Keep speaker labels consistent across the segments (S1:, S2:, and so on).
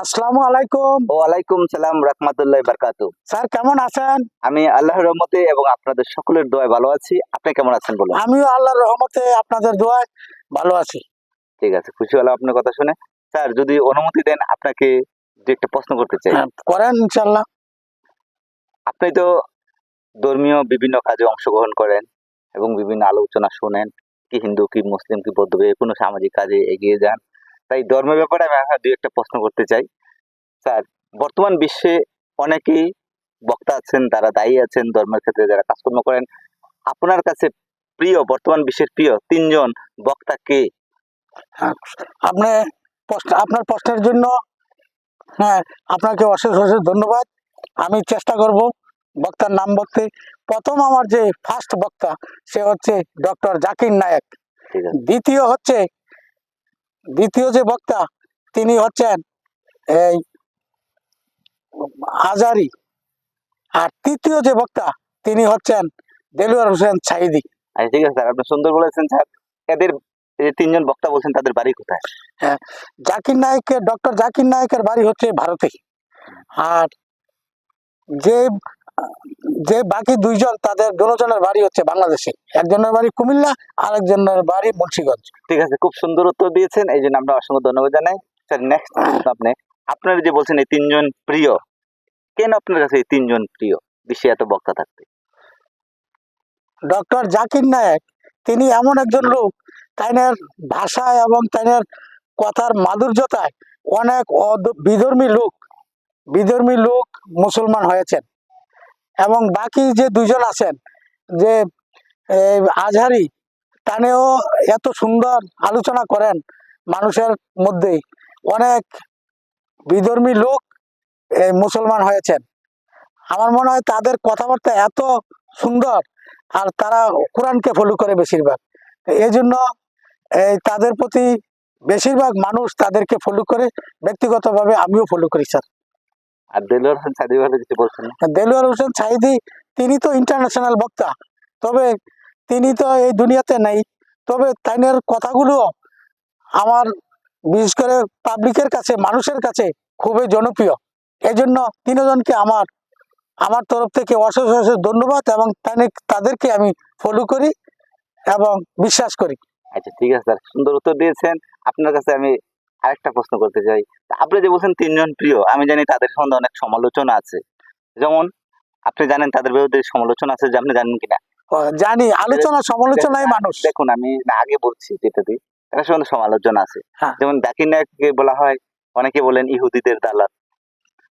S1: আসসালামু আলাইকুম।
S2: ওয়ালাইকুম সালাম রহমতুল্লাহ বারকাতু
S1: স্যার কেমন আছেন?
S2: আমি আল্লাহর রহমতে এবং আপনাদের সকলের দোয়ায় ভালো আছি। আপনি কেমন আছেন বলুন?
S1: আমিও আল্লাহর রহমতে আপনাদের দোয়ায় ভালো আছি।
S2: ঠিক আছে খুশি হলাম আপনার কথা শুনে। স্যার যদি অনুমতি দেন আপনাকে দু একটা প্রশ্ন করতে চাই।
S1: হ্যাঁ, করেন ইনশাল্লাহ
S2: আপনি তো ধর্মীয় বিভিন্ন কাজে অংশগ্রহণ করেন এবং বিভিন্ন আলোচনা শোনেন কি হিন্দু কি মুসলিম কি বৌদ্ধ যে কোনো সামাজিক কাজে এগিয়ে যান। তাই ধর্মের ব্যাপারে আমি আপনার দুই একটা প্রশ্ন করতে চাই। স্যার বর্তমান বিশ্বে অনেকেই বক্তা আছেন তারা দায়ী আছেন ধর্মের ক্ষেত্রে যারা কাজকর্ম করেন। আপনার কাছে প্রিয় বর্তমান বিশ্বের প্রিয় তিনজন বক্তা কে?
S1: হ্যাঁ, আপনি আপনার প্রশ্নের জন্য হ্যাঁ আপনাকে অশেষ অশেষ ধন্যবাদ। আমি চেষ্টা করব বক্তার নাম বলতে। প্রথম আমার যে ফার্স্ট বক্তা সে হচ্ছে ডক্টর জাকির নায়েক। দ্বিতীয় হচ্ছে দ্বিতীয় যে বক্তা তিনি হচ্ছেন এই আজারি আর তৃতীয় যে বক্তা তিনি হচ্ছেন দেলুয়ার হোসেন সাইদি
S2: আচ্ছা ঠিক আছে স্যার আপনি সুন্দর বলেছেন স্যার। এদের তিনজন বক্তা বলছেন তাদের বাড়ি কোথায়?
S1: হ্যাঁ জাকির নায়কের ডক্টর জাকির নায়কের বাড়ি হচ্ছে ভারতে। আর যে যে বাকি দুইজন তাদের দুজনের বাড়ি হচ্ছে বাংলাদেশে। একজনের বাড়ি কুমিল্লা আর একজনের বাড়ি মুন্সিগঞ্জ।
S2: ঠিক আছে খুব সুন্দর উত্তর দিয়েছেন এই জন্য আমরা অসংখ্য ধন্যবাদ জানাই। স্যার নেক্সট আপনি। আপনার যে বলছেন এই তিনজন প্রিয় কেন আপনার কাছে এই তিনজন প্রিয়? বিশ্বে এত বক্তা থাকতে।
S1: ডক্টর জাকির নায়ক তিনি এমন একজন লোক তাইনের ভাষায় এবং তাইনের কথার মাধুর্যতায় অনেক বিধর্মী লোক বিধর্মী লোক মুসলমান হয়েছেন। এবং বাকি যে দুইজন আছেন, যে আজহারি টানেও এত সুন্দর আলোচনা করেন মানুষের মধ্যে অনেক বিধর্মী লোক মুসলমান হয়েছেন। আমার মনে হয় তাদের কথাবার্তা এত সুন্দর আর তারা কোরআনকে ফলো করে বেশিরভাগ। এই জন্য এই তাদের প্রতি বেশিরভাগ মানুষ তাদেরকে ফলো করে ব্যক্তিগতভাবে আমিও ফলো করি, স্যার।
S2: আর দেলোয়ার হোসেন সাদি ভালো কিছু বলছেন না?
S1: দেলোয়ার হোসেন সাইদি তিনি তো ইন্টারন্যাশনাল বক্তা। তবে তিনি তো এই দুনিয়াতে নেই। তবে তাইনের কথাগুলো আমার বিশেষ করে পাবলিকের কাছে মানুষের কাছে খুবই জনপ্রিয়। এই জন্য তিনজনকে আমার আমার তরফ থেকে অশেষ অশেষ ধন্যবাদ এবং তানে- তাদেরকে আমি ফলো করি এবং বিশ্বাস করি।
S2: আচ্ছা ঠিক আছে স্যার সুন্দর উত্তর দিয়েছেন। আপনার কাছে আমি আরেকটা প্রশ্ন করতে চাই। আপনি যে বলছেন তিনজন প্রিয় আমি জানি তাদের সম্বন্ধে অনেক সমালোচনা আছে। যেমন আপনি জানেন তাদের বিরুদ্ধে সমালোচনা আছে যে আপনি জানেন কিনা?
S1: জানি। আলোচনা সমালোচনায় মানুষ।
S2: দেখুন আমি আগে বলছি যেটাতে তার সম্বন্ধে সমালোচনা আছে।
S1: হ্যাঁ।
S2: যেমন জাকির নায়ককে বলা হয় অনেকে বলেন ইহুদিদের দালাল।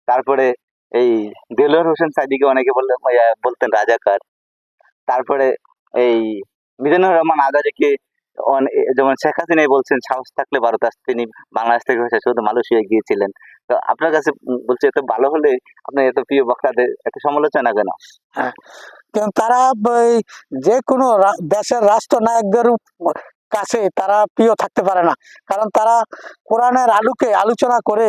S2: তারপরে এই দেলোয়ার হোসেন সাইদিকে অনেকে বললেন বলতেন রাজাকার। তারপরে এই মিজানুর রহমান আজারিকে অনে- যেমন শেখ হাসিনাই বলছেন, সাহস থাকলে ভারত আসতে, তিনি বাংলাদেশ থেকে হয়েছে, শুধু মালয়েশিয়া গিয়েছিলেন। তো আপনার কাছে বলছে, এত ভালো হলে আপনার এত প্রিয় বক্তাদের এত সমালোচনা কেন?
S1: কিন্তু তারা যে কোনো দেশের রাষ্ট্রনায়কদের কাছে তারা প্রিয় থাকতে পারে না। কারণ তারা কোরআনের আলোকে আলোচনা করে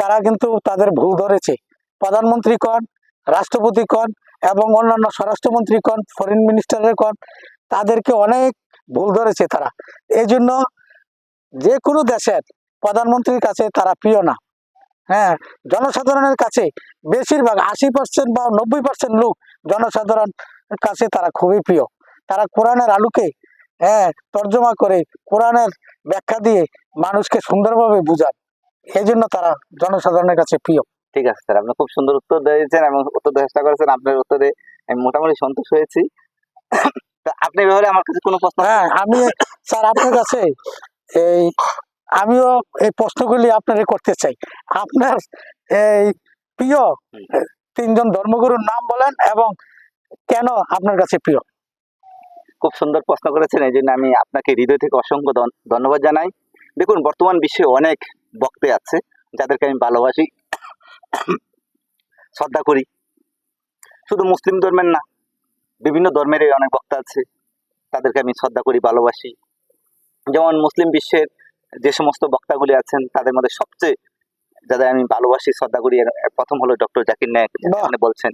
S1: তারা কিন্তু তাদের ভুল ধরেছে। প্রধানমন্ত্রী কন, রাষ্ট্রপতি কন, এবং অন্যান্য স্বরাষ্ট্রমন্ত্রী কন ফরেন মিনিস্টারের কন, তাদেরকে অনেক ভুল ধরেছে তারা। এই জন্য যে কোনো দেশের প্রধানমন্ত্রীর কাছে তারা প্রিয় না। হ্যাঁ জনসাধারণের কাছে বেশিরভাগ আশি পার্সেন্ট বা নব্বই পার্সেন্ট লোক জনসাধারণ কাছে তারা খুবই প্রিয়। তারা কোরআনের আলোকে হ্যাঁ তর্জমা করে কোরআনের ব্যাখ্যা দিয়ে মানুষকে সুন্দরভাবে বুঝান এই জন্য তারা জনসাধারণের কাছে প্রিয়।
S2: ঠিক আছে স্যার, আপনি খুব সুন্দর উত্তর দিয়েছেন এবং উত্তর চেষ্টা করেছেন। আপনার উত্তরে আমি মোটামুটি সন্তোষ হয়েছি। আপনি ব্যাপারে আমার কাছে কোনো প্রশ্ন
S1: হ্যাঁ আমি স্যার আপনার কাছে এই আমিও এই প্রশ্নগুলি আপনারে করতে চাই। আপনার এই প্রিয় তিনজন ধর্মগুরুর নাম বলেন এবং কেন আপনার কাছে প্রিয়?
S2: খুব সুন্দর প্রশ্ন করেছেন এই জন্য আমি আপনাকে হৃদয় থেকে অসংখ্য ধন্যবাদ জানাই। দেখুন বর্তমান বিশ্বে অনেক বক্তে আছে যাদেরকে আমি ভালোবাসি শ্রদ্ধা করি। শুধু মুসলিম ধর্মের না বিভিন্ন ধর্মেরই অনেক বক্তা আছে তাদেরকে আমি শ্রদ্ধা করি ভালোবাসি। যেমন মুসলিম বিশ্বের যে সমস্ত বক্তাগুলি আছেন তাদের মধ্যে সবচেয়ে যাদের আমি ভালোবাসি শ্রদ্ধা করি প্রথম হলো ডক্টর জাকির নায়ক আপনি বলছেন।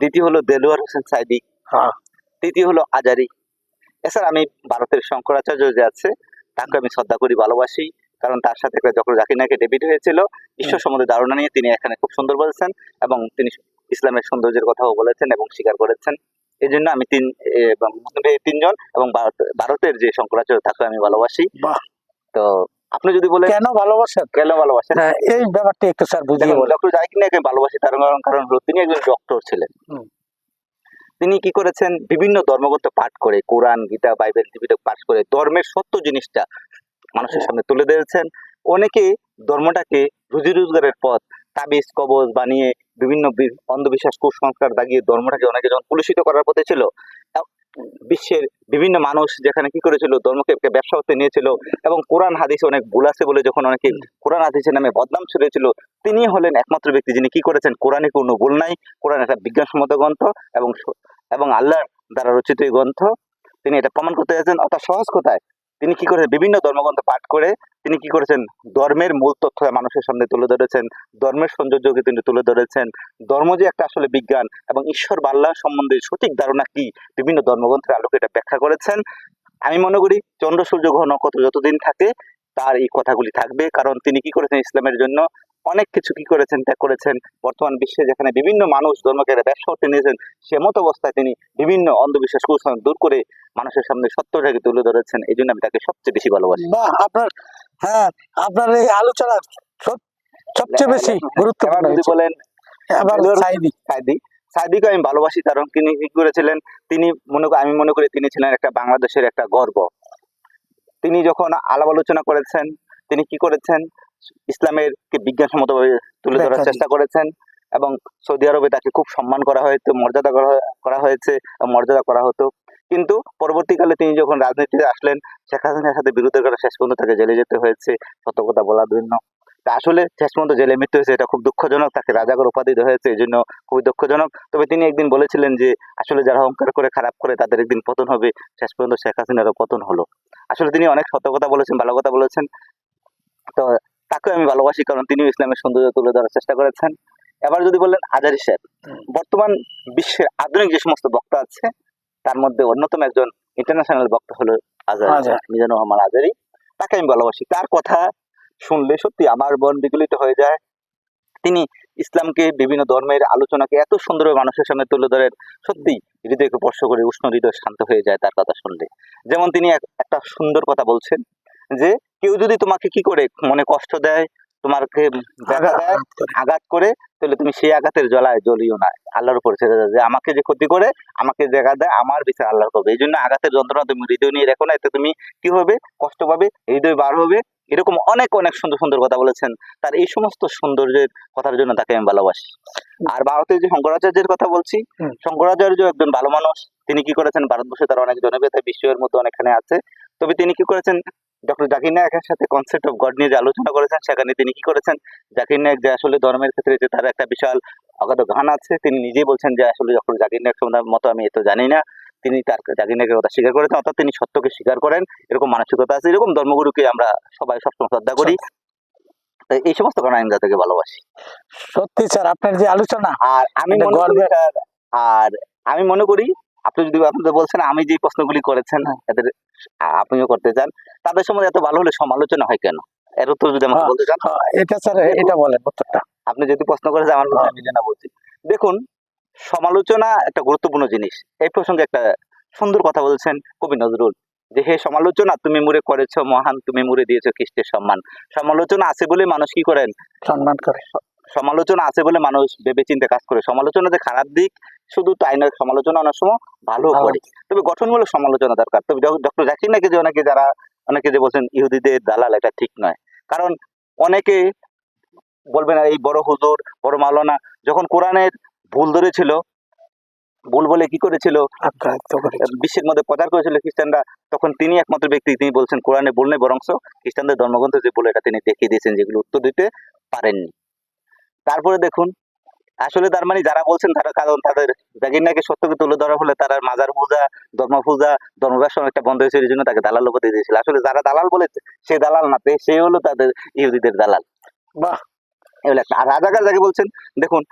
S2: দ্বিতীয় হলো দেলোয়ার হোসেন সাইদি।
S1: হ্যাঁ।
S2: তৃতীয় হলো আজারি। এছাড়া আমি ভারতের শঙ্করাচার্য যে আছে তাকে আমি শ্রদ্ধা করি ভালোবাসি কারণ তার সাথে যখন জাকির নায়কের ডেবিট হয়েছিল। ঈশ্বর সম্বন্ধে ধারণা নিয়ে তিনি এখানে খুব সুন্দর বলেছেন এবং তিনি ইসলামের সৌন্দর্যের কথাও বলেছেন এবং স্বীকার করেছেন। এই জন্য আমি তিন তিনজন এবং ভারতের যে শঙ্করাচার্য তাকে আমি ভালোবাসি। তো আপনি যদি বলেন
S1: কেন ভালোবাসেন?
S2: কেন ভালোবাসেন?
S1: হ্যাঁ, এই ব্যাপারটা একটু স্যার বুঝিয়ে বলেন।
S2: ডক্টর জাকির নায়ককে ভালোবাসি তার কারণ কারণ তিনি একজন ডক্টর ছিলেন। তিনি কি করেছেন? বিভিন্ন ধর্মগ্রন্থ পাঠ করে কোরআন গীতা বাইবেল ত্রিপিটক পাঠ করে ধর্মের সত্য জিনিসটা মানুষের সামনে তুলে ধরেছেন। অনেকে ধর্মটাকে রুজি রোজগারের পথ তাবিজ কবজ বানিয়ে বিভিন্ন অন্ধবিশ্বাস কুসংস্কার দাগিয়ে ধর্মটাকে অনেকে যখন কলুষিত করার পথে ছিল বিশ্বের বিভিন্ন মানুষ যেখানে কি করেছিল ধর্মকে ব্যবসা হতে নিয়েছিল এবং কোরআন হাদিস অনেক ভুল আছে বলে যখন অনেকে কোরআন হাদিসের নামে বদনাম ছড়িয়েছিল তিনি হলেন একমাত্র ব্যক্তি যিনি কি করেছেন কোরআনে কোনো ভুল নাই। কোরআন একটা বিজ্ঞানসম্মত গ্রন্থ এবং এবং আল্লাহর দ্বারা রচিত এই গ্রন্থ। তিনি এটা প্রমাণ করতে যাচ্ছেন অর্থাৎ সহজ কথায় তিনি কি করেছেন? বিভিন্ন ধর্মগ্রন্থ পাঠ করে তিনি কি করেছেন? ধর্মের মূল তথ্য মানুষের সামনে তুলে ধরেছেন, ধর্মের সৌন্দর্যকে তিনি তুলে ধরেছেন, ধর্ম যে একটা আসলে বিজ্ঞান এবং ঈশ্বর বাল্লা সম্বন্ধে সঠিক ধারণা কি? বিভিন্ন ধর্মগ্রন্থের আলোকে এটা ব্যাখ্যা করেছেন। আমি মনে করি চন্দ্র সূর্য গ্রহ কত যতদিন থাকে, তার এই কথাগুলি থাকবে। কারণ তিনি কি করেছেন ইসলামের জন্য? অনেক কিছু কি করেছেন ত্যাগ করেছেন। বর্তমান বিশ্বে যেখানে বিভিন্ন মানুষ ধর্মকে ব্যবসা করতে নিয়েছেন সে মতো অবস্থায় তিনি বিভিন্ন অন্ধবিশ্বাস কুসংস্কার দূর করে মানুষের সামনে সত্যটাকে তুলে ধরেছেন। এই জন্য আমি তাকে সবচেয়ে বেশি ভালোবাসি।
S1: বাহ আপনার হ্যাঁ আপনার এই আলোচনা সবচেয়ে বেশি গুরুত্বপূর্ণ
S2: যদি বলেন
S1: সাইদি
S2: সাইদি সাইদিকে। আমি ভালোবাসি কারণ তিনি কি করেছিলেন তিনি মনে করি আমি মনে করি তিনি ছিলেন একটা বাংলাদেশের একটা গর্ব। তিনি যখন আলাপ আলোচনা করেছেন তিনি কি করেছেন ইসলামের কে বিজ্ঞানসম্মতভাবে তুলে ধরার চেষ্টা করেছেন এবং সৌদি আরবে তাকে খুব সম্মান করা হয়েছে মর্যাদা করা হয়েছে মর্যাদা করা হতো। কিন্তু পরবর্তীকালে তিনি যখন রাজনীতিতে আসলেন শেখ হাসিনার সাথে বিরোধের কারণে শেষ পর্যন্ত তাকে জেলে যেতে হয়েছে সত্য কথা বলার জন্য আসলে শেষ পর্যন্ত জেলে মৃত্যু হয়েছে এটা খুব দুঃখজনক তাকে রাজাগর উপাধি দেওয়া হয়েছে এই জন্য খুবই দুঃখজনক। তবে তিনি একদিন বলেছিলেন যে আসলে যারা অহংকার করে খারাপ করে তাদের একদিন পতন হবে শেষ পর্যন্ত শেখ হাসিনারও পতন হলো। আসলে তিনি অনেক সত্য কথা বলেছেন ভালো কথা বলেছেন। তো তাকে আমি ভালোবাসি কারণ তিনিও ইসলামের সৌন্দর্য তুলে ধরার চেষ্টা করেছেন। এবার যদি বললেন আজারি সাহেব বর্তমান বিশ্বের আধুনিক যে সমস্ত বক্তা আছে তার মধ্যে অন্যতম একজন ইন্টারন্যাশনাল বক্তা হলো আজারি। মিজানুর রহমান আজারি। তাকে আমি ভালোবাসি। তার কথা শুনলে সত্যি আমার মন বিগলিত হয়ে যায়। তিনি ইসলামকে বিভিন্ন ধর্মের আলোচনাকে এত সুন্দরভাবে মানুষের সামনে তুলে ধরেন সত্যি হৃদয়কে স্পর্শ করে উষ্ণ হৃদয় শান্ত হয়ে যায় তার কথা শুনলে। যেমন তিনি এক- একটা সুন্দর কথা বলছেন যে কেউ যদি তোমাকে কি করে মনে কষ্ট দেয় তোমাকে
S1: আঘাত- করে।
S2: তাহলে তুমি সেই আঘাতের জ্বলায় জ্বলিও না। আল্লাহর উপর ছেড়ে যে আমাকে যে ক্ষতি করে আমাকে জায়গা দেয় আমার বিচার আল্লাহর করবে এই জন্য আঘাতের যন্ত্রণা তুমি হৃদয় নিয়ে রেখো না এতে তুমি কি হবে? কষ্ট পাবে হৃদয় বার হবে। এরকম অনেক অনেক সুন্দর সুন্দর কথা বলেছেন। তার এই সমস্ত সৌন্দর্যের কথার জন্য তাকে আমি ভালোবাসি। আর ভারতের যে শঙ্করাচার্যের কথা বলছি। শঙ্করাচার্য একজন ভালো মানুষ। তিনি কি করেছেন? ভারতবর্ষে তার অনেক জনপ্রিয়তা বিশ্বের মধ্যে অনেকখানে আছে। তবে তিনি কি করেছেন? ডক্টর জাকির নায়কের সাথে কনসেপ্ট অফ গড নিয়ে যে আলোচনা করেছেন সেখানে তিনি কি করেছেন? জাকির নায়ক যে আসলে ধর্মের ক্ষেত্রে যে তার একটা বিশাল অগাধ গান আছে তিনি নিজেই বলছেন যে আসলে ডক্টর জাকির নায়ক সম্বন্ধে মতো আমি এত জানি না। তিনি তার জাকির নায়কের কথা স্বীকার করেছেন অর্থাৎ তিনি সত্যকে স্বীকার করেন এরকম মানসিকতা আছে এরকম ধর্মগুরুকে আমরা সবাই সবসময় শ্রদ্ধা করি। তাই এই সমস্ত কারণে আমি তাদেরকে ভালোবাসি।
S1: সত্যি স্যার আপনার যে আলোচনা
S2: আর আমি মনে করি আর আমি মনে করি আপনি যদি আপনাদের বলছেন আমি যে প্রশ্নগুলি করেছেন
S1: হ্যাঁ।
S2: তাদের আপনিও করতে চান তাদের সম্বন্ধে এত ভালো হলে সমালোচনা হয় কেন? এর উত্তর যদি আমাকে
S1: হ্যাঁ।
S2: বলতে চান।
S1: হ্যাঁ, এটা স্যার এটা বলেন উত্তরটা।
S2: আপনি যদি প্রশ্ন করেছেন আমার আমি জানা বলছি। দেখুন সমালোচনা একটা গুরুত্বপূর্ণ জিনিস। এই প্রসঙ্গে একটা সুন্দর কথা বলছেন কবি নজরুল যে হে সমালোচনা তুমি মুড়ে করেছ মহান তুমি মুড়ে দিয়েছ খ্রিস্টের সম্মান। সমালোচনা আছে বলে মানুষ কি করেন?
S1: সম্মান করে।
S2: সমালোচনা আছে বলে মানুষ ভেবে চিন্তে কাজ করে। সমালোচনা যে খারাপ দিক শুধু তাই নয় সমালোচনা অনেক সময় ভালো। করে। তবে গঠনমূলক সমালোচনা দরকার। তবে ডক্টর জাকির নাকি যে অনেকে যারা অনেকে যে বলছেন ইহুদিদের দালাল এটা ঠিক নয়। কারণ অনেকে বলবে না এই বড় হুজুর বড় মাওলানা। যখন কোরআনের ভুল ধরেছিল ভুল বলে কি করেছিল? বিশ্বের মধ্যে প্রচার করেছিল খ্রিস্টানরা তখন তিনি একমাত্র ব্যক্তি তিনি বলছেন কোরআনে ভুল নেই বরংস খ্রিস্টানদের ধর্মগ্রন্থ যে বলে এটা তিনি দেখিয়ে দিয়েছেন যেগুলো উত্তর দিতে পারেননি। তারপরে দেখুন আসলে তার মানে যারা বলছেন তারা কারণ তাদের জাগির নাকি সত্যকে তুলে ধরা হলে তারা মাজার পূজা ধর্ম পূজা ধর্মরাষ্ট্র একটা বন্ধ হয়েছে এই জন্য তাকে দালাল লোকতে দিয়েছিল। আসলে যারা দালাল বলেছে সে দালাল না সে হলো তাদের ইহুদিদের দালাল।
S1: বাহ!
S2: এগুলো একটা আর রাজাকার যাকে বলছেন দেখুন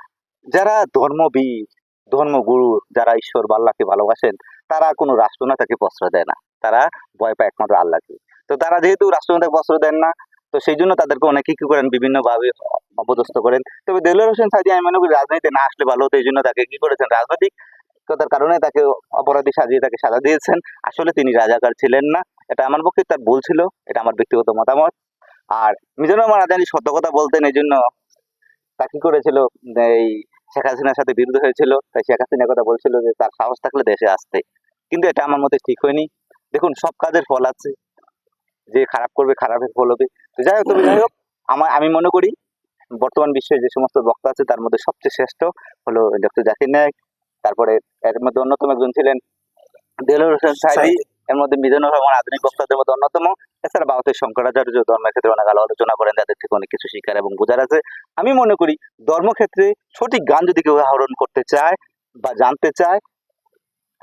S2: যারা ধর্মবীর ধর্মগুরু যারা ঈশ্বর বা আল্লাহকে ভালোবাসেন তারা কোনো রাষ্ট্রনেতাকে প্রশ্রয় দেয় না। তারা ভয় পায় একমাত্র আল্লাহকে তো তারা যেহেতু রাষ্ট্রনেতাকে প্রশ্রয় দেন না তো সেই জন্য তাদেরকে অনেকে কি করেন? বিভিন্ন ভাবে অপদস্থ করেন। তবে দেলোয়ার হোসেন সাদি, আমি মনে করি রাজনীতিতে না আসলে ভালো হতো, এই জন্য তাকে কি করেছেন? রাজনৈতিক তার কারণে তাকে অপরাধী সাজিয়ে তাকে সাজা দিয়েছেন। আসলে তিনি রাজাকার ছিলেন না। এটা আমার পক্ষে তার ভুল ছিল, এটা আমার ব্যক্তিগত মতামত। আর মিজানুর রহমান রাজানি সত্য কথা বলতেন, এই জন্য তা কি করেছিল? এই শেখ হাসিনার সাথে বিরোধ হয়েছিল, তাই শেখ হাসিনার কথা বলছিল যে তার সাহস থাকলে দেশে আসতে। কিন্তু এটা আমার মতে ঠিক হয়নি। দেখুন, সব কাজের ফল আছে। যে খারাপ করবে খারাপের ফল হবে তো যাই হোক তবে যাই হোক আমার আমি মনে করি বর্তমান বিশ্বে যে সমস্ত বক্তা আছে তার মধ্যে সবচেয়ে শ্রেষ্ঠ হলো ডক্টর জাকির নায়ক। তারপরে এর মধ্যে অন্যতম একজন ছিলেন দেলোয়ার হোসেন সাহেবী এর মধ্যে মিজানুর রহমান আধুনিক বক্তাদের মধ্যে অন্যতম। এছাড়া ভারতের শঙ্করাচার্য ধর্মের ক্ষেত্রে অনেক আলো আলোচনা করেন যাদের থেকে অনেক কিছু শিকার এবং বোঝার আছে। আমি মনে করি ধর্মক্ষেত্রে সঠিক গান যদি কেউ আহরণ করতে চায় বা জানতে চায়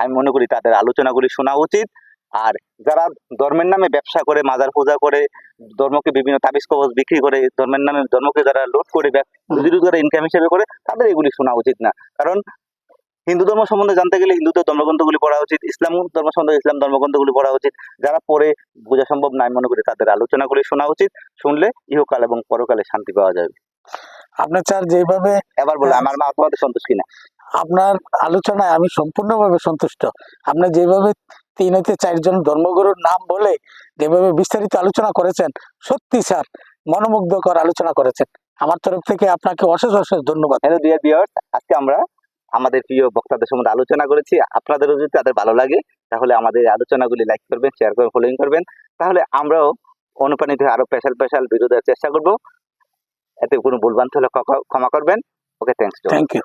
S2: আমি মনে করি তাদের আলোচনাগুলি শোনা উচিত। আর যারা ধর্মের নামে ব্যবসা করে মাজার পূজা করে ধর্মকে বিভিন্ন তাবিজ কবজ বিক্রি করে ধর্মের নামে ধর্মকে যারা লুট করে রুজি রোজগার ইনকাম হিসেবে করে তাদের এগুলি শোনা উচিত না। কারণ হিন্দু ধর্ম সম্বন্ধে জানতে গেলে হিন্দুদের ধর্মগ্রন্থগুলি পড়া উচিত ইসলাম ধর্ম সম্বন্ধে ইসলাম ধর্মগ্রন্থগুলি পড়া উচিত। যারা পড়ে বোঝা সম্ভব নাই মনে করি তাদের আলোচনাগুলি শোনা উচিত শুনলে ইহকাল এবং পরকালে শান্তি পাওয়া যাবে।
S1: আপনার স্যার যেভাবে
S2: এবার বলে আমার মা তোমাদের সন্তুষ্ট কিনা?
S1: আপনার আলোচনায় আমি সম্পূর্ণভাবে সন্তুষ্ট। আপনি যেভাবে তিন হইতে চারজন ধর্মগুরুর নাম বলে যেভাবে বিস্তারিত আলোচনা করেছেন সত্যি স্যার মনোমুগ্ধকর আলোচনা করেছেন। আমার তরফ থেকে আপনাকে অশেষ অশেষ ধন্যবাদ।
S2: হ্যালো ডিয়ার ভিউয়ার্স আজকে আমরা আমাদের প্রিয় বক্তাদের সম্বন্ধে আলোচনা করেছি। আপনাদেরও যদি তাদের ভালো লাগে তাহলে আমাদের আলোচনাগুলি লাইক করবেন শেয়ার করবেন ফলোইং করবেন। তাহলে আমরাও অনুপ্রাণিত হয়ে আরও স্পেশাল স্পেশাল ভিডিও দেওয়ার চেষ্টা করব। এতে কোনো ভুলভ্রান্তি হলে ক্ষমা- করবেন। Okay thanks
S1: thank you